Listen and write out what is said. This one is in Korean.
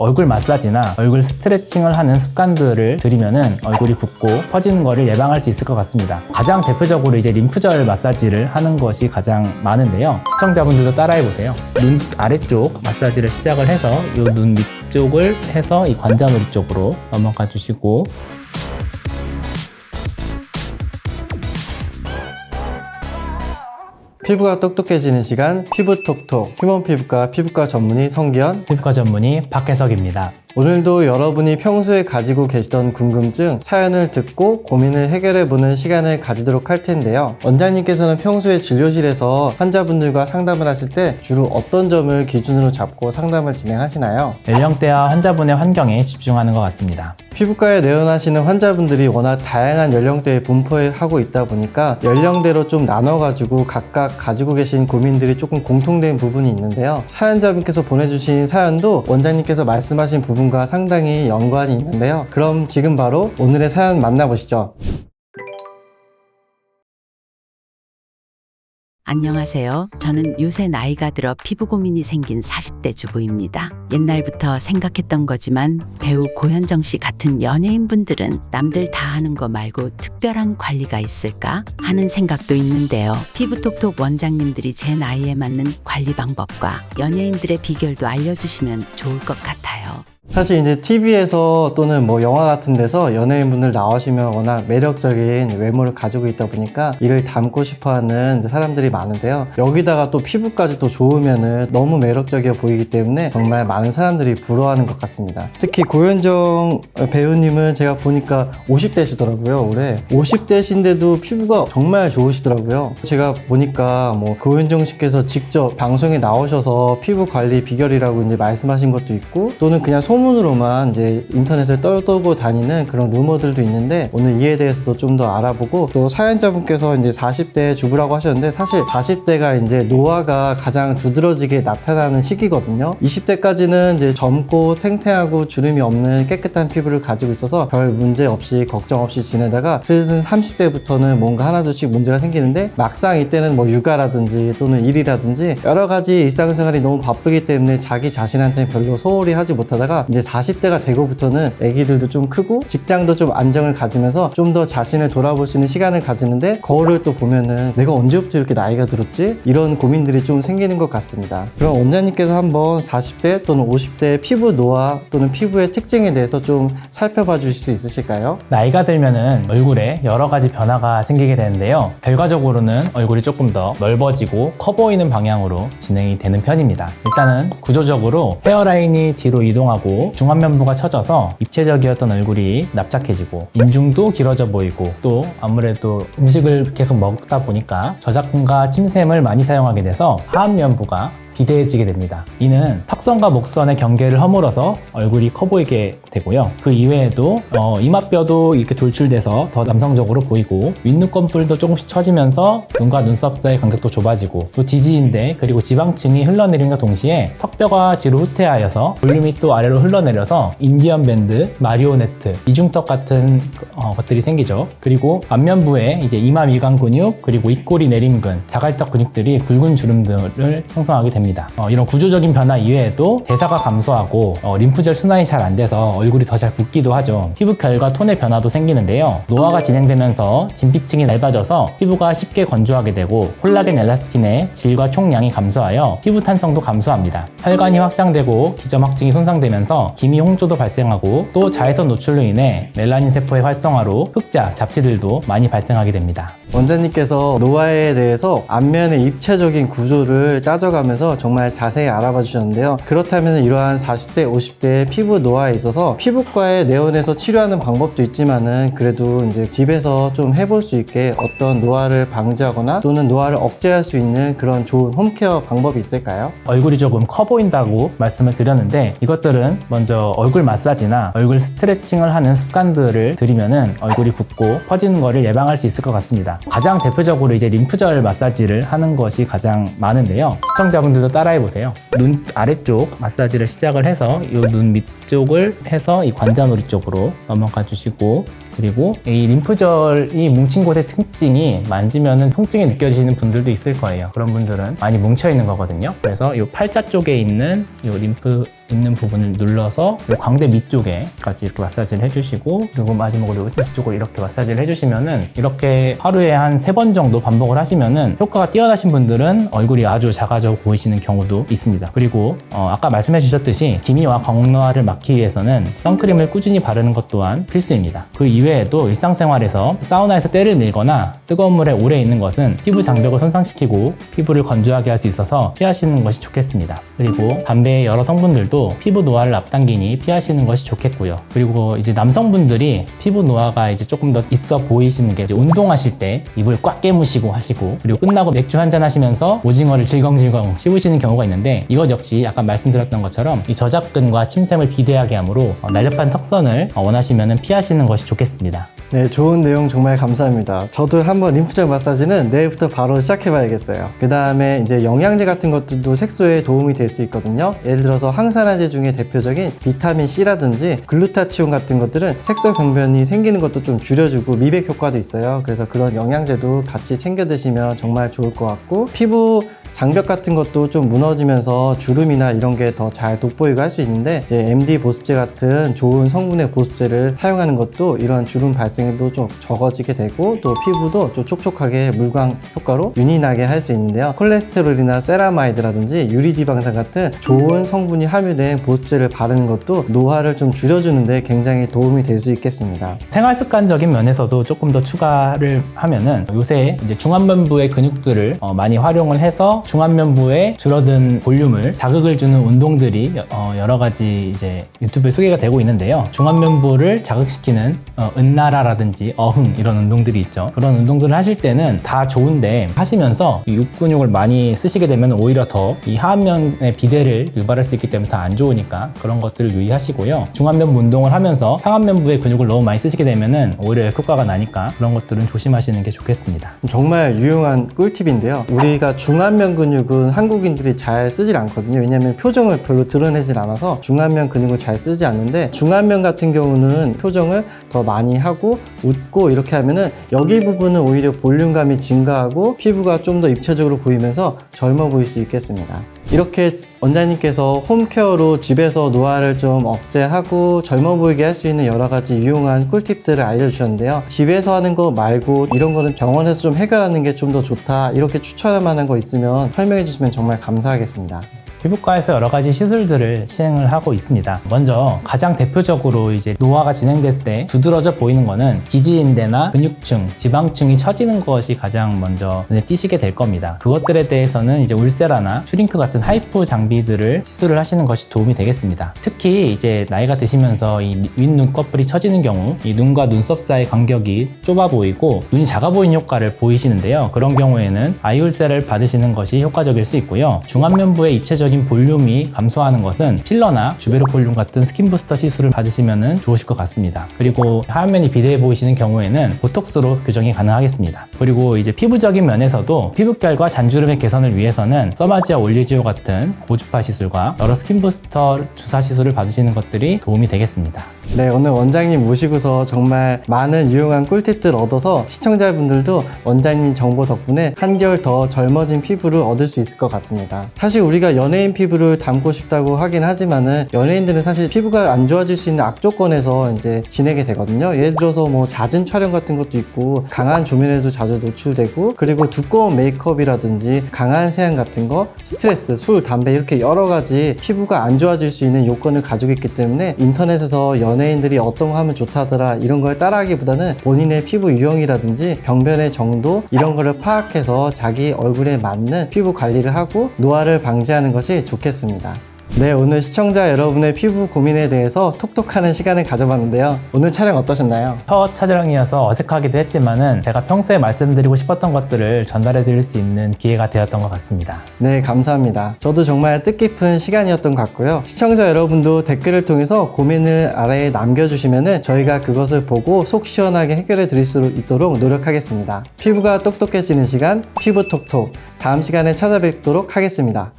얼굴 마사지나 얼굴 스트레칭을 하는 습관들을 들이면은 얼굴이 붓고 퍼지는 것을 예방할 수 있을 것 같습니다. 가장 대표적으로 이제 림프절 마사지를 하는 것이 가장 많은데요. 시청자분들도 따라해 보세요. 눈 아래쪽 마사지를 시작을 해서 이 눈 밑쪽을 해서 이 관자놀이 쪽으로 넘어가 주시고 피부가 똑똑해지는 시간 피부톡톡 휴먼 피부과 피부과 전문의 성기현 피부과 전문의 박혜석입니다. 오늘도 여러분이 평소에 가지고 계시던 궁금증 사연을 듣고 고민을 해결해보는 시간을 가지도록 할 텐데요 원장님께서는 평소에 진료실에서 환자분들과 상담을 하실 때 주로 어떤 점을 기준으로 잡고 상담을 진행하시나요? 연령대와 환자분의 환경에 집중하는 것 같습니다. 피부과에 내원하시는 환자분들이 워낙 다양한 연령대에 분포하고 있다 보니까 연령대로 좀 나눠가지고 각각 가지고 계신 고민들이 조금 공통된 부분이 있는데요. 사연자분께서 보내주신 사연도 원장님께서 말씀하신 부분 과 상당히 연관이 있는데요. 그럼 지금 바로 오늘의 사연 만나보시죠. 안녕하세요. 저는 요새 나이가 들어 피부 고민이 생긴 40대 주부입니다. 옛날부터 생각했던 거지만 배우 고현정 씨 같은 연예인분들은 남들 다 하는 거 말고 특별한 관리가 있을까 하는 생각도 있는데요. 피부톡톡 원장님들이 제 나이에 맞는 관리 방법과 연예인들의 비결도 알려주시면 좋을 것 같아요. 사실 이제 TV에서 또는 뭐 영화 같은 데서 연예인분들 나오시면 워낙 매력적인 외모를 가지고 있다 보니까 이를 담고 싶어 하는 이제 사람들이 많은데요. 여기다가 또 피부까지 또 좋으면은 너무 매력적이어 보이기 때문에 정말 많은 사람들이 부러워하는 것 같습니다. 특히 고현정 배우님은 제가 보니까 50대시더라고요, 올해. 50대신데도 피부가 정말 좋으시더라고요. 제가 보니까 뭐 고현정 씨께서 직접 방송에 나오셔서 피부 관리 비결이라고 이제 말씀하신 것도 있고 또는 그냥 소문으로만 이제 인터넷에 떨떠고 다니는 그런 루머들도 있는데 오늘 이에 대해서도 좀 더 알아보고 또 사연자분께서 이제 40대 주부라고 하셨는데 사실 40대가 이제 노화가 가장 두드러지게 나타나는 시기거든요. 20대까지는 이제 젊고 탱탱하고 주름이 없는 깨끗한 피부를 가지고 있어서 별 문제 없이 걱정 없이 지내다가 슬슬 30대부터는 뭔가 하나둘씩 문제가 생기는데 막상 이때는 뭐 육아라든지 또는 일이라든지 여러 가지 일상생활이 너무 바쁘기 때문에 자기 자신한테 별로 소홀히 하지 못하다가 이제 40대가 되고부터는 아기들도 좀 크고 직장도 좀 안정을 가지면서 좀 더 자신을 돌아볼 수 있는 시간을 가지는데 거울을 또 보면은 내가 언제부터 이렇게 나이가 들었지? 이런 고민들이 좀 생기는 것 같습니다. 그럼 원장님께서 한번 40대 또는 50대 피부 노화 또는 피부의 특징에 대해서 좀 살펴봐 주실 수 있으실까요? 나이가 들면은 얼굴에 여러 가지 변화가 생기게 되는데요. 결과적으로는 얼굴이 조금 더 넓어지고 커 보이는 방향으로 진행이 되는 편입니다. 일단은 구조적으로 헤어라인이 뒤로 이동하고 중안면부가 처져서 입체적이었던 얼굴이 납작해지고 인중도 길어져 보이고 또 아무래도 음식을 계속 먹다 보니까 저작근과 침샘을 많이 사용하게 돼서 하안면부가 비대해지게 됩니다. 이는 턱선과 목선의 경계를 허물어서 얼굴이 커 보이게 되고요. 그 이외에도 어, 이마뼈도 이렇게 돌출돼서 더 남성적으로 보이고 윗눈꺼풀도 조금씩 처지면서 눈과 눈썹 사이 간격도 좁아지고 또 지지인대 그리고 지방층이 흘러내림과 동시에 턱뼈가 뒤로 후퇴하여서 볼륨이 또 아래로 흘러내려서 인디언 밴드, 마리오네트, 이중턱 같은 어, 것들이 생기죠. 그리고 안면부에 이제 이마 미간 근육 그리고 입꼬리 내림근, 자갈턱 근육들이 굵은 주름 들을 형성하게 됩니다. 어, 이런 구조적인 변화 이외에도 대사가 감소하고 어, 림프절 순환이 잘 안 돼서 얼굴이 더 잘 붓기도 하죠. 피부 결과 톤의 변화도 생기는데요. 노화가 진행되면서 진피층이 얇아져서 피부가 쉽게 건조하게 되고 콜라겐 엘라스틴의 질과 총량이 감소하여 피부 탄성도 감소합니다. 혈관이 확장되고 기점 확증이 손상되면서 기미 홍조도 발생하고 또 자외선 노출로 인해 멜라닌 세포의 활성화로 흑자, 잡티들도 많이 발생하게 됩니다. 원장님께서 노화에 대해서 안면의 입체적인 구조를 따져가면서 정말 자세히 알아봐 주셨는데요. 그렇다면 이러한 40대, 50대 피부 노화에 있어서 피부과에 내원해서 치료하는 방법도 있지만은 그래도 이제 집에서 좀 해볼 수 있게 어떤 노화를 방지하거나 또는 노화를 억제할 수 있는 그런 좋은 홈케어 방법이 있을까요? 얼굴이 조금 커 보인다고 말씀을 드렸는데 이것들은 먼저 얼굴 마사지나 얼굴 스트레칭을 하는 습관들을 들이면은 얼굴이 붓고 퍼지는 것을 예방할 수 있을 것 같습니다. 가장 대표적으로 이제 림프절 마사지를 하는 것이 가장 많은데요. 시청자분들도 따라해 보세요. 눈 아래쪽 마사지를 시작을 해서 이 눈 밑쪽을 해서 이 관자놀이 쪽으로 넘어가 주시고 그리고 이 림프절이 뭉친 곳의 특징이 만지면은 통증이 느껴지시는 분들도 있을 거예요. 그런 분들은 많이 뭉쳐 있는 거거든요. 그래서 이 팔자 쪽에 있는 이 림프 있는 부분을 눌러서 이 광대 밑쪽에까지 이렇게 마사지를 해주시고 그리고 마지막으로 이쪽으로 이렇게 마사지를 해주시면은 이렇게 하루에 한 세 번 정도 반복을 하시면은 효과가 뛰어나신 분들은 얼굴이 아주 작아져 보이시는 경우도 있습니다. 그리고 어, 아까 말씀해 주셨듯이 기미와 광노화를 막기 위해서는 선크림을 꾸준히 바르는 것 또한 필수입니다. 그 이외에도 일상생활에서 사우나에서 때를 밀거나 뜨거운 물에 오래 있는 것은 피부 장벽을 손상시키고 피부를 건조하게 할 수 있어서 피하시는 것이 좋겠습니다. 그리고 담배의 여러 성분들도 피부 노화를 앞당기니 피하시는 것이 좋겠고요. 그리고 이제 남성분들이 피부 노화가 이제 조금 더 있어 보이시는 게 운동하실 때 입을 꽉 깨무시고 하시고 그리고 끝나고 맥주 한잔 하시면서 오징어를 질겅질겅 씹으시는 경우가 있는데 이것 역시 아까 말씀드렸던 것처럼 이 저작근과 침샘을 비대하게 하므로 어, 날렵한 턱선을 어, 원하시면 피하시는 것이 좋겠습니다. 네, 좋은 내용 정말 감사합니다. 저도 한번 림프절 마사지는 내일부터 바로 시작해봐야겠어요. 그 다음에 이제 영양제 같은 것들도 색소에 도움이 될 수 있거든요. 예를 들어서 항산화제 중에 대표적인 비타민 C라든지 글루타치온 같은 것들은 색소 병변이 생기는 것도 좀 줄여주고 미백 효과도 있어요. 그래서 그런 영양제도 같이 챙겨 드시면 정말 좋을 것 같고 피부 장벽 같은 것도 좀 무너지면서 주름이나 이런 게 더 잘 돋보이고 할 수 있는데 이제 MD 보습제 같은 좋은 성분의 보습제를 사용하는 것도 이런 주름 발생도 좀 적어지게 되고 또 피부도 좀 촉촉하게 물광 효과로 윤이 나게 할 수 있는데요. 콜레스테롤이나 세라마이드라든지 유리지방산 같은 좋은 성분이 함유된 보습제를 바르는 것도 노화를 좀 줄여주는데 굉장히 도움이 될 수 있겠습니다. 생활 습관적인 면에서도 조금 더 추가를 하면은 요새 이제 중안면부의 근육들을 어, 많이 활용을 해서 중안면부의 줄어든 볼륨을 자극을 주는 운동들이 여- 어, 여러 가지 이제 유튜브에 소개가 되고 있는데요. 중안면부를 자극시키는 어, 은나라라든지 어흥 이런 운동들이 있죠. 그런 운동들을 하실 때는 다 좋은데 하시면서 이 육근육을 많이 쓰시게 되면 오히려 더 이 하안면의 비대를 유발할 수 있기 때문에 더 안 좋으니까 그런 것들을 유의하시고요. 중안면부 운동을 하면서 상안면부의 근육을 너무 많이 쓰시게 되면은 오히려 효과가 나니까 그런 것들은 조심하시는 게 좋겠습니다. 정말 유용한 꿀팁인데요. 우리가 중안면 근육은 한국인들이 잘 쓰질 않거든요. 왜냐하면 표정을 별로 드러내질 않아서 중안면 근육을 잘 쓰지 않는데 중안면 같은 경우는 표정을 더 많이 하고 웃고 이렇게 하면은 여기 부분은 오히려 볼륨감이 증가하고 피부가 좀 더 입체적으로 보이면서 젊어 보일 수 있겠습니다. 이렇게 원장님께서 홈케어로 집에서 노화를 좀 억제하고 젊어 보이게 할 수 있는 여러 가지 유용한 꿀팁들을 알려주셨는데요. 집에서 하는 거 말고 이런 거는 병원에서 좀 해결하는 게 좀 더 좋다. 이렇게 추천할 만한 거 있으면 설명해 주시면 정말 감사하겠습니다. 피부과에서 여러 가지 시술들을 시행을 하고 있습니다. 먼저 가장 대표적으로 이제 노화가 진행됐을 때 두드러져 보이는 거는 지지인대나 근육층, 지방층이 처지는 것이 가장 먼저 눈에 띄시게 될 겁니다. 그것들에 대해서는 이제 울세라나 슈링크 같은 하이프 장비들을 시술을 하시는 것이 도움이 되겠습니다. 특히 이제 나이가 드시면서 이 윗눈 꺼풀이 처지는 경우 이 눈과 눈썹 사이 간격이 좁아 보이고 눈이 작아 보이는 효과를 보이시는데요. 그런 경우에는 아이울세를 받으시는 것이 효과적일 수 있고요. 중안면부의 입체적 인 볼륨이 감소하는 것은 필러나 주베르폴륨 같은 스킨 부스터 시술을 받으시면 좋으실 것 같습니다. 그리고 하얀면이 비대해 보이시는 경우에는 보톡스로 교정이 가능하겠습니다. 그리고 이제 피부적인 면에서도 피부결과 잔주름의 개선을 위해서는 서마지아 올리지오 같은 고주파 시술과 여러 스킨 부스터 주사 시술을 받으시는 것들이 도움이 되겠습니다. 네, 오늘 원장님 모시고서 정말 많은 유용한 꿀팁들 얻어서 시청자분들도 원장님 정보 덕분에 한결 더 젊어진 피부를 얻을 수 있을 것 같습니다. 사실 우리가 연예인 피부를 담고 싶다고 하긴 하지만은 연예인들은 사실 피부가 안 좋아질 수 있는 악조건에서 이제 지내게 되거든요. 예를 들어서 뭐 잦은 촬영 같은 것도 있고 강한 조명에도 자주 노출되고 그리고 두꺼운 메이크업이라든지 강한 세안 같은 거, 스트레스, 술, 담배 이렇게 여러 가지 피부가 안 좋아질 수 있는 요건을 가지고 있기 때문에 인터넷에서 연 예인들이 어떤 거 하면 좋다더라 이런 걸 따라하기보다는 본인의 피부 유형이라든지 병변의 정도 이런 거를 파악해서 자기 얼굴에 맞는 피부 관리를 하고 노화를 방지하는 것이 좋겠습니다. 네, 오늘 시청자 여러분의 피부 고민에 대해서 톡톡하는 시간을 가져봤는데요. 오늘 촬영 어떠셨나요? 첫 촬영이어서 어색하기도 했지만은 제가 평소에 말씀드리고 싶었던 것들을 전달해 드릴 수 있는 기회가 되었던 것 같습니다. 네, 감사합니다. 저도 정말 뜻깊은 시간이었던 것 같고요. 시청자 여러분도 댓글을 통해서 고민을 아래에 남겨주시면 저희가 그것을 보고 속 시원하게 해결해 드릴 수 있도록 노력하겠습니다. 피부가 똑똑해지는 시간, 피부 톡톡. 다음 시간에 찾아뵙도록 하겠습니다.